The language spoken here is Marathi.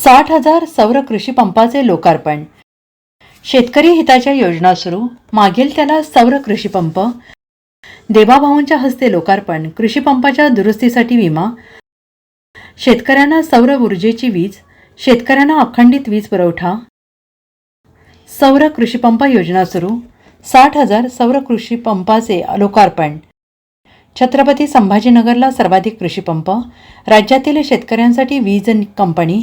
साठ हजार सौर कृषी पंपाचे लोकार्पण. शेतकरी हिताच्या योजना सुरू. मागील त्याला सौर कृषी पंप. देवाभाऊंच्या हस्ते लोकार्पण. कृषी पंपाच्या दुरुस्तीसाठी विमा. शेतकऱ्यांना सौर ऊर्जेची वीज. शेतकऱ्यांना अखंडित वीज पुरवठा. सौर कृषी पंप योजना सुरू. साठ हजार सौर कृषी पंपाचे लोकार्पण. छत्रपती संभाजीनगरला सर्वाधिक कृषी पंप. राज्यातील शेतकऱ्यांसाठी वीज कंपनी.